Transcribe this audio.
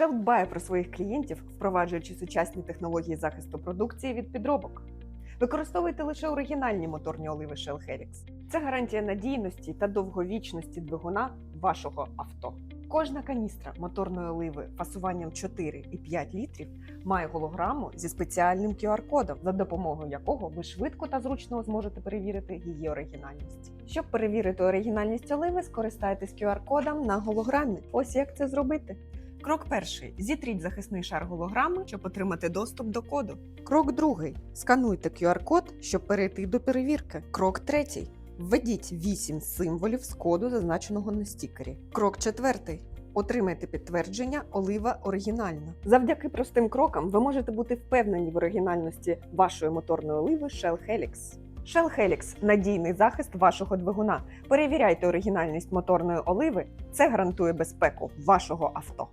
Shell дбає про своїх клієнтів, впроваджуючи сучасні технології захисту продукції від підробок. Використовуйте лише оригінальні моторні оливи Shell Helix. Це гарантія надійності та довговічності двигуна вашого авто. Кожна каністра моторної оливи фасуванням 4 і 5 літрів має голограму зі спеціальним QR-кодом, за допомогою якого ви швидко та зручно зможете перевірити її оригінальність. Щоб перевірити оригінальність оливи, скористайтесь QR-кодом на голограмі. Ось як це зробити. Крок перший: зітріть захисний шар голограми, щоб отримати доступ до коду. Крок другий: скануйте QR-код, щоб перейти до перевірки. Крок третій. Введіть 8 символів з коду, зазначеного на стікері. Крок четвертий. Отримайте підтвердження олива оригінальна. Завдяки простим крокам ви можете бути впевнені в оригінальності вашої моторної оливи Shell Helix. Shell Helix – надійний захист вашого двигуна. Перевіряйте оригінальність моторної оливи. Це гарантує безпеку вашого авто.